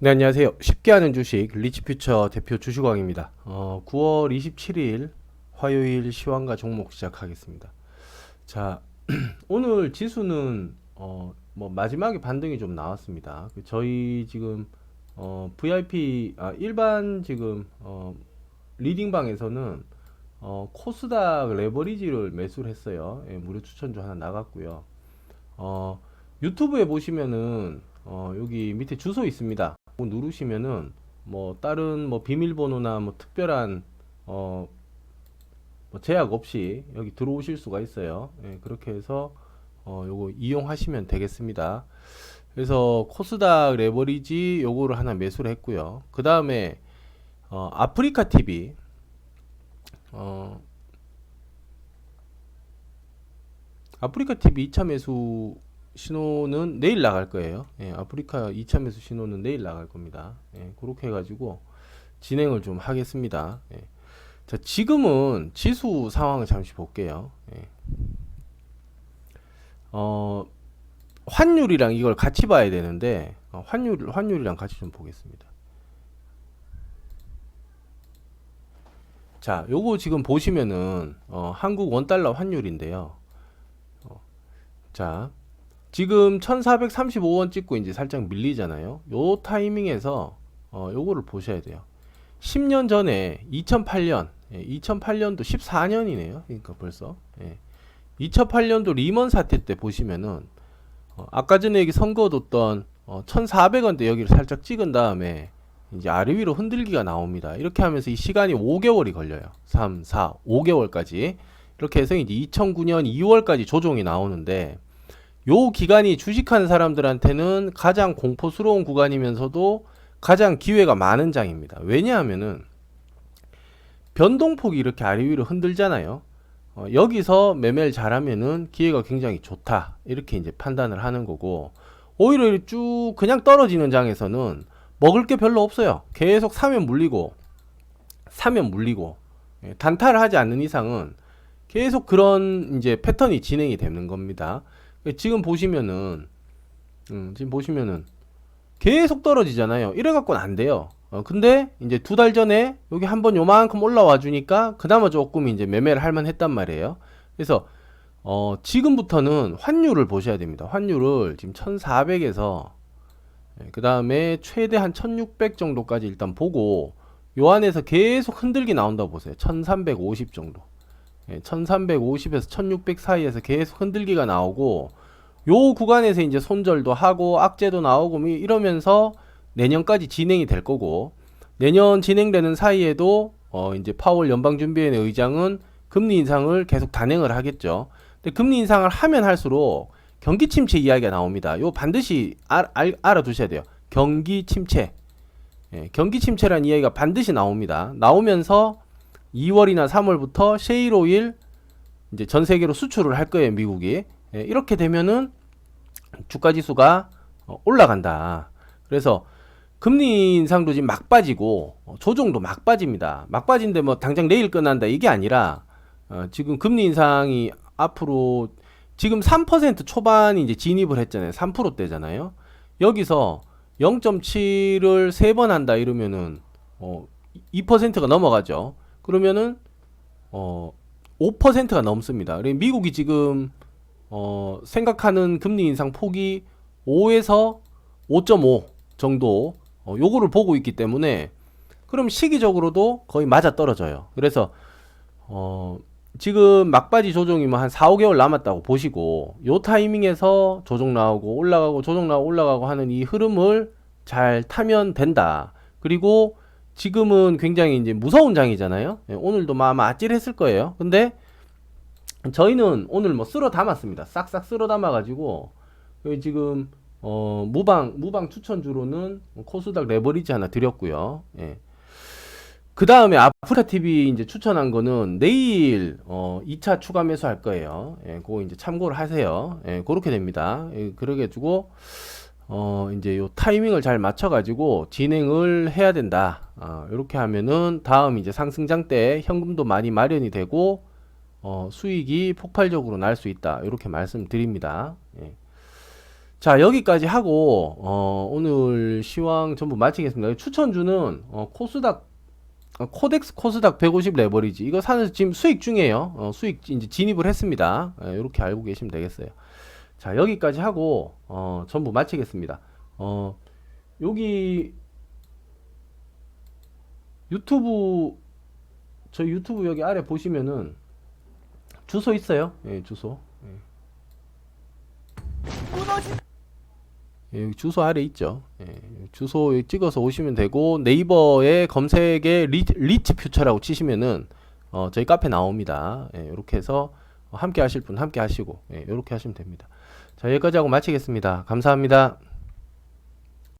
네, 안녕하세요. 쉽게 하는 주식 리치퓨처 대표 주식왕입니다. 어, 9월 27일 화요일 시황과 종목 시작하겠습니다. 자, 오늘 지수는 어, 뭐 마지막에 반등이 좀 나왔습니다. 그 저희 지금 어, VIP 아, 일반 지금 어, 리딩방에서는 어, 코스닥 레버리지를 매수를 했어요. 예, 무료 추천주 하나 나갔고요. 어, 유튜브에 보시면은 어, 여기 밑에 주소 있습니다. 그거 누르시면은 뭐 다른 뭐 비밀번호나 뭐 특별한 어, 뭐 제약 없이 여기 들어오실 수가 있어요. 예, 그렇게 해서 어, 요거 이용하시면 되겠습니다. 그래서 코스닥 레버리지 요거를 하나 매수를 했고요. 그 다음에 어, 아프리카 TV 어, 아프리카 TV 2차 매수 신호는 내일 나갈 거예요. 예, 아프리카 2차 매수 신호는 내일 나갈 겁니다. 예, 그렇게 해가지고 진행을 좀 하겠습니다. 예. 자, 지금은 지수 상황을 잠시 볼게요. 예. 어, 환율이랑 이걸 같이 봐야 되는데 어, 환율 환율이랑 같이 좀 보겠습니다. 자, 요거 지금 보시면은 어, 한국 원 달러 환율인데요. 어, 자, 지금 1435원 찍고 이제 살짝 밀리잖아요. 요 타이밍에서 어, 요거를 보셔야 돼요. 10년 전에 2008년, 예, 2008년도 14년이네요. 그러니까 벌써. 예. 2008년도 리먼 사태 때 보시면은 어, 아까 전에 여기 선거뒀던 어, 1,400원대 여기를 살짝 찍은 다음에 이제 아래 위로 흔들기가 나옵니다. 이렇게 하면서 이 시간이 5개월이 걸려요. 3, 4, 5개월까지. 이렇게 해서 이제 2009년 2월까지 조정이 나오는데 요 기간이 주식하는 사람들한테는 가장 공포스러운 구간이면서도 가장 기회가 많은 장입니다. 왜냐하면은 변동폭이 이렇게 아래 위로 흔들잖아요. 어, 여기서 매매를 잘하면은 기회가 굉장히 좋다. 이렇게 이제 판단을 하는 거고 오히려 쭉 그냥 떨어지는 장에서는 먹을 게 별로 없어요. 계속 사면 물리고 사면 물리고 예, 단타를 하지 않는 이상은 계속 그런 이제 패턴이 진행이 되는 겁니다. 지금 보시면은 음, 지금 보시면은 계속 떨어지잖아요. 이래 갖고는 안 돼요. 어, 근데 이제 두 달 전에 여기 한번 요만큼 올라와 주니까 그나마 조금 이제 매매를 할 만 했단 말이에요. 그래서 어, 지금부터는 환율을 보셔야 됩니다. 환율을 지금 1,400에서 그 다음에 최대 한 1600 정도까지 일단 보고 요 안에서 계속 흔들기 나온다고 보세요. 1350 정도. 예, 1350에서 1600 사이에서 계속 흔들기가 나오고 요 구간에서 이제 손절도 하고 악재도 나오고 뭐 이러면서 내년까지 진행이 될 거고 내년 진행되는 사이에도 어 이제 파월 연방준비위원회 의장은 금리 인상을 계속 단행을 하겠죠. 근데 금리 인상을 하면 할수록 경기 침체 이야기가 나옵니다. 요 반드시 알, 알, 알아두셔야 돼요. 경기 침체. 예, 경기 침체란 이야기가 반드시 나옵니다. 나오면서 2월이나 3월부터 셰일 오일 이제 전 세계로 수출을 할 거예요, 미국이. 예, 이렇게 되면은 주가 지수가 어, 올라간다. 그래서 금리 인상도 지금 막 빠지고 어, 조정도 막 빠집니다. 막 빠진데 뭐 당장 내일 끝난다 이게 아니라 어, 지금 금리 인상이 앞으로 지금 3% 초반이 이제 진입을 했잖아요. 3%대잖아요. 여기서 0.7을 세 번 한다 이러면은 어 2%가 넘어가죠. 그러면은 어 5%가 넘습니다. 미국이 지금 어 생각하는 금리 인상 폭이 5에서 5.5 정도 어 요거를 보고 있기 때문에 그럼 시기적으로도 거의 맞아 떨어져요. 그래서 어 지금 막바지 조정이면 한 4, 5개월 남았다고 보시고 요 타이밍에서 조정 나오고 올라가고 조정 나오고 올라가고 하는 이 흐름을 잘 타면 된다. 그리고 지금은 굉장히 이제 무서운 장이잖아요. 예, 오늘도 막 아찔했을 거예요. 근데 저희는 오늘 뭐 쓸어 담았습니다. 싹싹 쓸어 담아 가지고 지금 어 무방 무방 추천주로는 코스닥 레버리지 하나 드렸고요. 예. 그 다음에 아프리카 TV 이제 추천한 거는 내일 어 2차 추가 매수 할 거예요. 예, 그거 이제 참고를 하세요. 예, 그렇게 됩니다. 예, 그러게 주고 어 이제 요 타이밍을 잘 맞춰 가지고 진행을 해야 된다. 아, 이렇게 하면은 다음 이제 상승장 때 현금도 많이 마련이 되고 어 수익이 폭발적으로 날 수 있다. 이렇게 말씀드립니다. 예. 자 여기까지 하고 어, 오늘 시황 전부 마치겠습니다. 추천주는 어, 코스닥 어, 코덱스 코스닥 150 레버리지 이거 사는 지금 수익 중이에요. 어, 수익 이제 진입을 했습니다. 이렇게 알고 계시면 되겠어요. 자 여기까지 하고 어, 전부 마치겠습니다. 어, 여기 유튜브 저 유튜브 여기 아래 보시면은 주소 있어요. 예, 주소. 예, 여기 주소 아래 있죠. 예, 주소 찍어서 오시면 되고 네이버에 검색에 리, 리치 퓨처라고 치시면은 어, 저희 카페 나옵니다. 예, 이렇게 해서 함께 하실 분 함께 하시고 예, 이렇게 하시면 됩니다. 자 여기까지 하고 마치겠습니다. 감사합니다.